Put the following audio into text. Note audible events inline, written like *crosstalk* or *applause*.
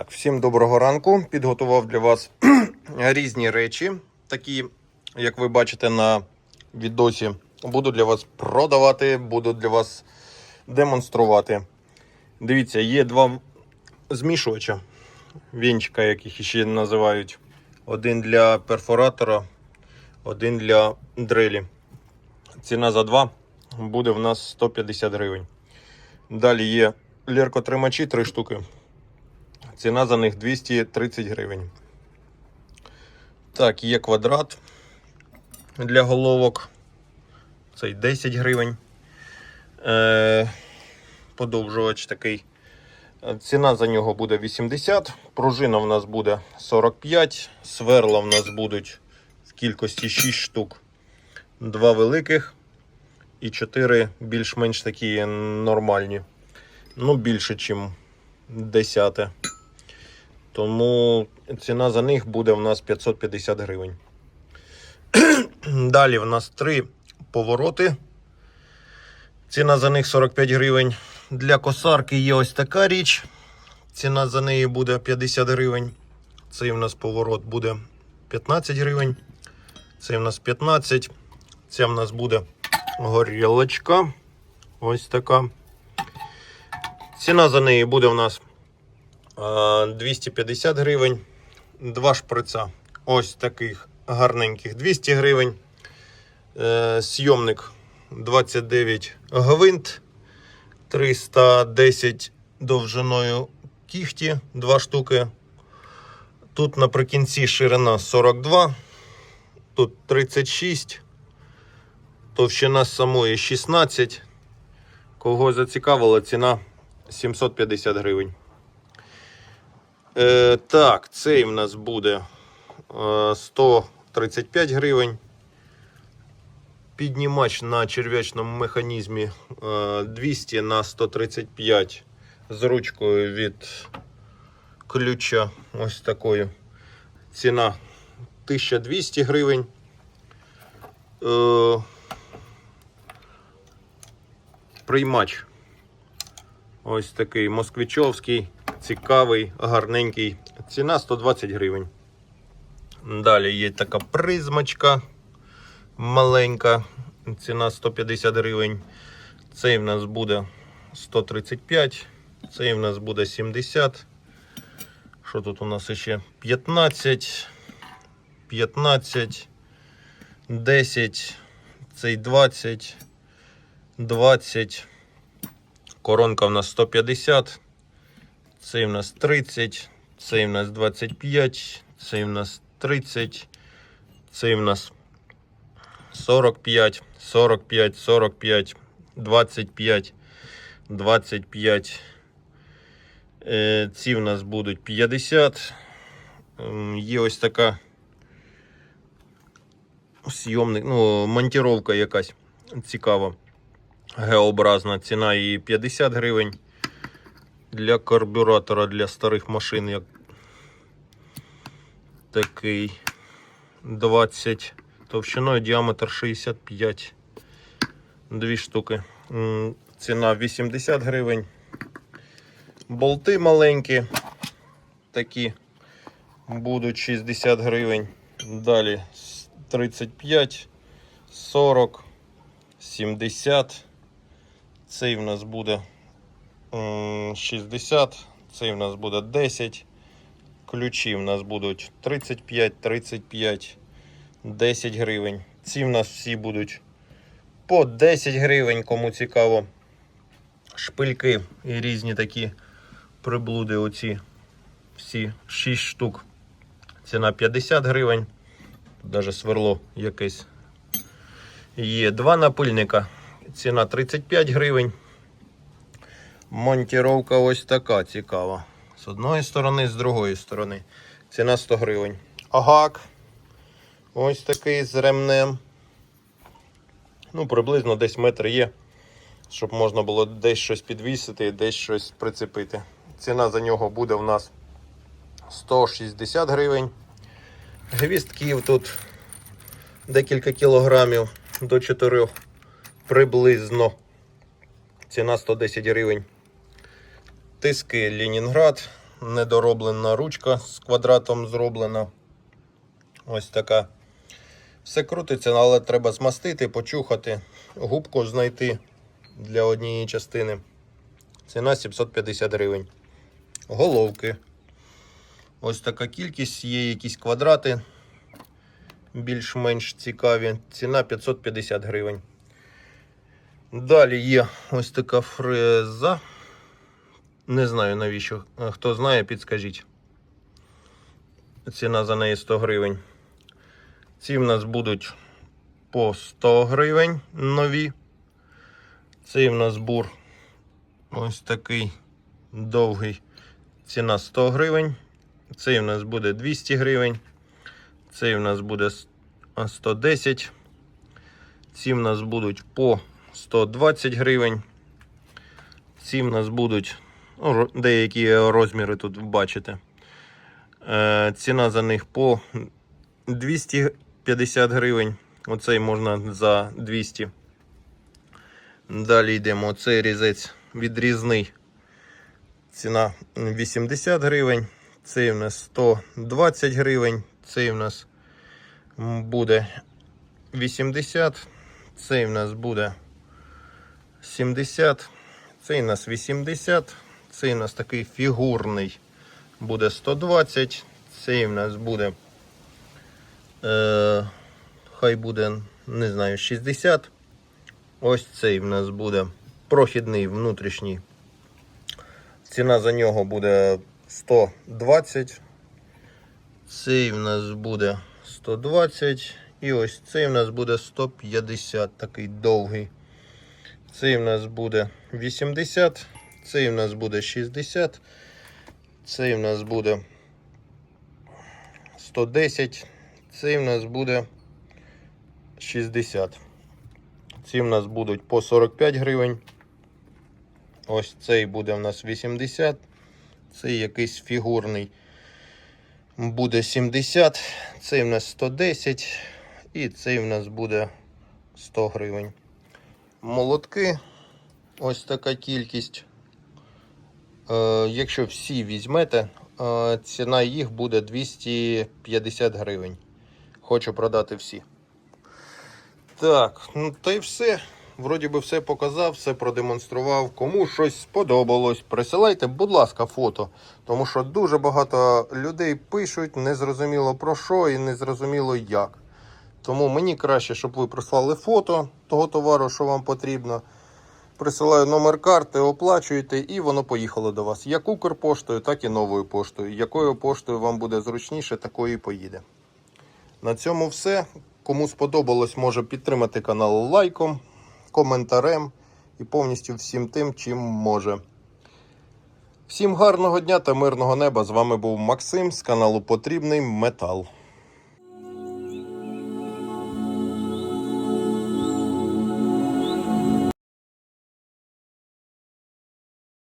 Так, всім доброго ранку. Підготував для вас *clears throat* різні речі, такі, як ви бачите на відосі. Буду для вас продавати, буду для вас демонструвати. Дивіться, є два змішувача, вінчика, як їх ще називають. Один для перфоратора, один для дрелі. Ціна за два буде в нас 150 гривень. Далі є ліркотримачі 3 штуки. Ціна за них 230 гривень. Так, є квадрат для головок. Цей 10 гривень. Е, подовжувач такий. Ціна за нього буде 80. Пружина в нас буде 45. Сверла в нас будуть в кількості 6 штук. Два великих і 4 більш-менш такі нормальні. Ну, більше, ніж десяте. Тому ціна за них буде в нас 550 гривень. Далі в нас три повороти. Ціна за них 45 гривень. Для косарки є ось така річ. Ціна за неї буде 50 гривень. Цей в нас поворот буде 15 гривень. Цей в нас 15. Це в нас буде горілочка. Ось така. Ціна за неї буде в нас 250 гривень. Два шприца. Ось таких гарненьких 200 гривень. Е, Сйомник 29 гвинт. 310 довжиною кіхті, 2 штуки. Тут наприкінці ширина 42, тут 36, товщина самої 16. Кого зацікавила ціна 750 гривень. Е, так, цей в нас буде е, 135 гривень. Піднімач на черв'ячному механізмі е, 200 на 135 з ручкою від ключа. Ось такою. Ціна 1200 гривень. Е, приймач. Ось такий москвичовський, цікавий, гарненький. Ціна 120 гривень. Далі є така призмочка маленька. Ціна 150 гривень. Цей в нас буде 135. Цей в нас буде 70. Що тут у нас ще? 15, 15, 10, цей 20, 20. Коронка в нас 150. Цей в нас 30. Цей в нас 25. Цей в нас 30. Цей в нас 45, 45, 45, 25, 25. Е, Ці в нас будуть 50. Ем, Є ось така зйомник, ну, монтіровка якась цікава. Г-образна. Ціна її 50 гривень. Для карбюратора для старих машин як такий 20 товщиною діаметр 65. Дві штуки. Ціна 80 гривень. Болти маленькі. Такі будуть 60 гривень. Далі 35, 40, 70. Цей в нас буде 60, цей в нас буде 10. Ключі в нас будуть 35, 35, 10 гривень. Ці в нас всі будуть по 10 гривень, кому цікаво. Шпильки і різні такі приблуди. Оці всі 6 штук. Ціна 50 гривень. Тут навіть сверло якесь. Є два напильника. Ціна 35 гривень. Монтіровка ось така цікава. З одної сторони, з другої сторони. Ціна 100 гривень. Агак. Ось такий з ремнем. Ну, приблизно десь метр є, щоб можна було десь щось підвісити, десь щось прицепити. Ціна за нього буде в нас 160 гривень. Гвістків тут декілька кілограмів до 4 приблизно. Ціна 110 гривень. Тиски Ленінград недороблена ручка з квадратом зроблена. Ось така. Все крутиться, але треба змастити, почухати, губку знайти для однієї частини. Ціна 750 гривень. Головки. Ось така кількість, є якісь квадрати більш-менш цікаві. Ціна 550 гривень. Далі є ось така фреза. Не знаю навіщо. Хто знає, підскажіть. Ціна за неї 100 гривень. Ці в нас будуть по 100 гривень нові. Цей в нас бур ось такий довгий. Ціна 100 гривень. Цей в нас буде 200 гривень. Цей в нас буде 110. Ці в нас будуть по 120 гривень. Ці в нас будуть деякі розміри тут бачите. Е, ціна за них по 250 гривень. Оцей можна за 200. Далі йдемо. Оцей різець відрізний. Ціна 80 гривень. Цей у нас 120 гривень. Цей у нас буде 80. Цей у нас буде 70. Цей у нас 80. Цей у нас такий фігурний. Буде 120. Цей у нас буде. Е, хай буде, не знаю, 60. Ось цей в нас буде прохідний внутрішній. Ціна за нього буде 120. Цей в нас буде 120. І ось цей в нас буде 150, такий довгий. Цей в нас буде 80. Цей в нас буде 60. Цей в нас буде 110. Цей в нас буде 60. Ці в нас будуть по 45 гривень. Ось цей буде в нас 80. Цей якийсь фігурний буде 70. Цей в нас 110. І цей в нас буде 100 гривень. Молотки. Ось така кількість. Е, якщо всі візьмете, е, ціна їх буде 250 гривень. Хочу продати всі. Так, ну та й все. Вроді би все показав, все продемонстрував. Кому щось сподобалось, присилайте, будь ласка, фото. Тому що дуже багато людей пишуть, незрозуміло про що і незрозуміло як. Тому мені краще, щоб ви прислали фото того товару, що вам потрібно. Присилаю номер карти, оплачуєте, і воно поїхало до вас. Як Укрпоштою, так і новою поштою. Якою поштою вам буде зручніше, такою і поїде. На цьому все. Кому сподобалось, може підтримати канал лайком, коментарем і повністю всім тим, чим може. Всім гарного дня та мирного неба. З вами був Максим з каналу Потрібний Метал.